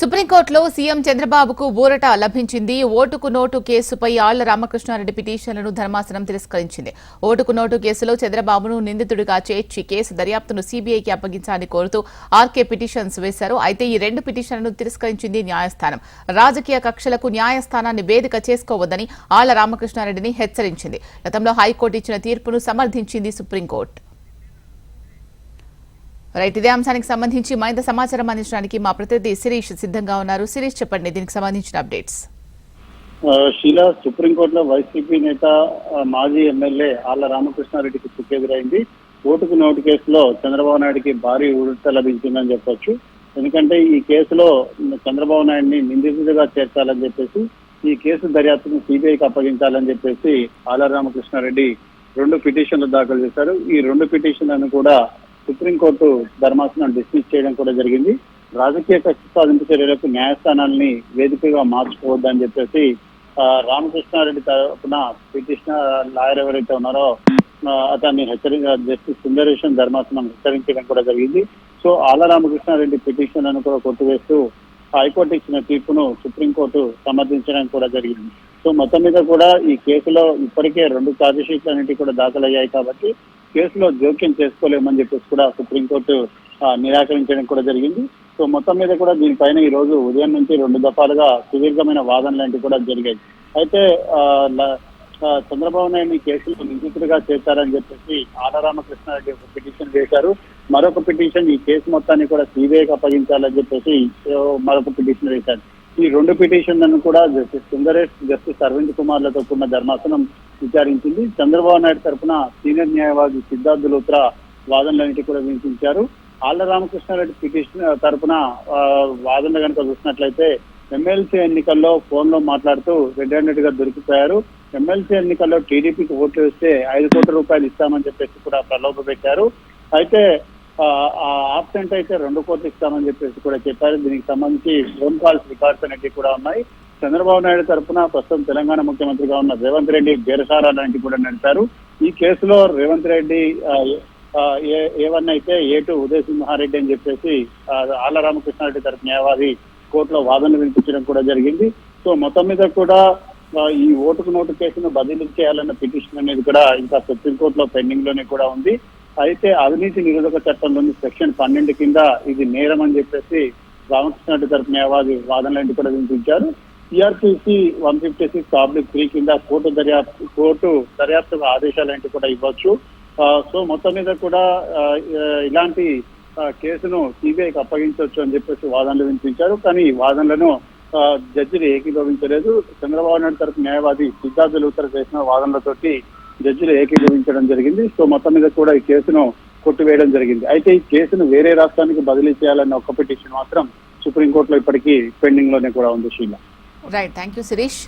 సుప్రీంకోర్టులో సీఎం చంద్రబాబుకు ఊరట లభించింది. ఓటుకు నోటు కేసుపై ఆళ్ళ రామకృష్ణారెడ్డి పిటిషన్లను ధర్మాసనం తిరస్కరించింది. ఓటుకు నోటు కేసులో చంద్రబాబును నిందితుడిగా చేర్చి కేసు దర్యాప్తును సీబీఐకి అప్పగించాలని కోరుతూ ఆర్కే పిటిషన్స్ వేశారు. అయితే ఈ రెండు పిటిషన్లను తిరస్కరించింది న్యాయస్థానం. రాజకీయ కక్షలకు న్యాయస్థానాన్ని వేదిక చేసుకోవద్దని ఆళ్ళ రామకృష్ణారెడ్డిని హెచ్చరించింది. గతంలో హైకోర్టు ఇచ్చిన తీర్పును సమర్థించింది సుప్రీంకోర్టు. రైట్ ఇదే అంశానికి సంబంధించి మరింత సమాచారం అందించడానికి మా ప్రతినిధి శిరీష్ సిద్ధంగా ఉన్నారు. శిరీష్ చెప్పండి దీనికి సంబంధించిన అప్డేట్స్. ఆ, షీలా సుప్రీంకోర్టులో వైసీపీ నేత మాజీ ఎమ్మెల్యే ఆళ్ళ రామకృష్ణారెడ్డికి చుక్కెదురైంది ఓటుకు నోటు కేసులో చంద్రబాబు నాయుడికి భారీ ఉడత లభించిందని చెప్పొచ్చు. ఎందుకంటే ఈ కేసులో చంద్రబాబు నాయుడిని నిందితుడిగా చేర్చాలని చెప్పేసి ఈ కేసు దర్యాప్తును సిబిఐకి అప్పగించాలని చెప్పేసి ఆళ్ళ రామకృష్ణారెడ్డి రెండు పిటిషన్లు దాఖలు చేశారు. ఈ రెండు పిటిషన్లను కూడా సుప్రీంకోర్టు ధర్మాసనం డిస్మిస్ చేయడం కూడా జరిగింది. రాజకీయ కక్ష సాధింపు చర్యలకు న్యాయస్థానాల్ని వేదికగా మార్చుకోవద్దని చెప్పేసి రామకృష్ణారెడ్డి తరఫున పిటిషనర్ లాయర్ ఎవరైతే ఉన్నారో అతన్ని హెచ్చరి జస్టిస్ సుందరేశం ధర్మాసనం హెచ్చరించడం కూడా జరిగింది. సో ఆల రామకృష్ణారెడ్డి పిటిషన్లను కూడా కొట్టివేస్తూ హైకోర్టు ఇచ్చిన తీర్పును సుప్రీంకోర్టు సమర్థించడం కూడా జరిగింది. సో మొత్తం మీద కూడా ఈ కేసులో ఇప్పటికే రెండు ఛార్జ్ షీట్లు అనేవి కూడా దాఖలయ్యాయి కాబట్టి కేసులో జోక్యం చేసుకోలేమని చెప్పేసి కూడా సుప్రీంకోర్టు నిరాకరించడం కూడా జరిగింది. సో మొత్తం మీద కూడా దీనిపైన ఈ రోజు ఉదయం నుంచి రెండు దఫాలుగా సుదీర్ఘమైన వాదన లాంటివి కూడా జరిగాయి. అయితే ఆ, చంద్రబాబు నాయుడు కేసులో నిందితుడిగా చేశారని చెప్పేసి ఆలరామకృష్ణారెడ్డి ఒక పిటిషన్ వేశారు. మరొక పిటిషన్ ఈ కేసు మొత్తాన్ని కూడా సిబిఐకి అప్పగించాలని చెప్పేసి మరొక పిటిషన్ వేశారు. ఈ రెండు పిటిషన్లను కూడా జస్టిస్ సుందరేష్ జస్టిస్ అరవింద్ కుమార్లతో కూడిన ధర్మాసనం విచారించింది. చంద్రబాబు నాయుడు తరఫున సీనియర్ న్యాయవాది సిద్ధార్థ్ లూత్రా వాదనలన్నిటి కూడా వినిపించారు. ఆళ్ళ రామకృష్ణారెడ్డి పిటిషన్ తరఫున వాదనలు కనుక చూసినట్లయితే ఎమ్మెల్సీ ఎన్నికల్లో ఫోన్లో మాట్లాడుతూ రెడ్ హ్యాండెడ్గా దొరికిపోయారు. ఎమ్మెల్సీ ఎన్నికల్లో టీడీపీకి ఓట్లు వేస్తే ఐదు కోట్ల రూపాయలు ఇస్తామని చెప్పేసి కూడా ప్రలోభ పెట్టారు. అయితే ఆబ్సెంట్ అయితే రెండు కోట్లు ఇస్తామని చెప్పేసి కూడా చెప్పారు. దీనికి సంబంధించి ఫోన్ కాల్స్ రికార్డ్స్ అనేవి కూడా ఉన్నాయి. చంద్రబాబు నాయుడు తరఫున ప్రస్తుతం తెలంగాణ ముఖ్యమంత్రిగా ఉన్న రేవంత్ రెడ్డి బేరసారా లాంటివి కూడా నడిపారు ఈ కేసులో రేవంత్ రెడ్డి ఏవన్నా ఏ వన్ అయితే ఏ టూ ఉదయ్ సింహారెడ్డి అని చెప్పేసి ఆళ్ళ రామకృష్ణారెడ్డి తరఫు న్యాయవాది కోర్టులో వాదనలు వినిపించడం కూడా జరిగింది. సో మొత్తం మీద కూడా ఈ ఓటుకు నోటు కేసును బదిలీ చేయాలన్న పిటిషన్ అనేది కూడా ఇంకా సుప్రీంకోర్టులో పెండింగ్లోనే కూడా ఉంది. అయితే అవినీతి నిరోధక చట్టంలోని సెక్షన్ పన్నెండు కింద ఇది నేరం అని చెప్పేసి రామకృష్ణారెడ్డి తరపు న్యాయవాది వాదనలు కూడా వినిపించారు. CrPC one fifty six public three కింద కోర్టు దర్యాప్తు కోర్టు దర్యాప్తు ఆదేశాలు కూడా ఇవ్వచ్చు. ఆ, సో మొత్తం మీద కూడా ఇలాంటి కేసును సిబిఐకి అప్పగించవచ్చు అని చెప్పేసి వాదనలు వినిపించారు. కానీ ఈ వాదనలను ఆ, జడ్జిలు ఏకీభవించలేదు. చంద్రబాబు నాయుడు తరపు న్యాయవాది సిద్ధార్థ ఉత్తర చేసిన వాదనలతోటి జడ్జిలు ఏకీభవించడం జరిగింది. సో మొత్తం మీద కూడా ఈ కేసును కొట్టివేయడం జరిగింది. అయితే ఈ కేసును వేరే రాష్ట్రానికి బదిలీ చేయాలన్న ఒక పిటిషన్ మాత్రం సుప్రీంకోర్టులో ఇప్పటికీ పెండింగ్లోనే కూడా ఉంది శీల రైట్ థ్యాంక్ యూ శిరీష్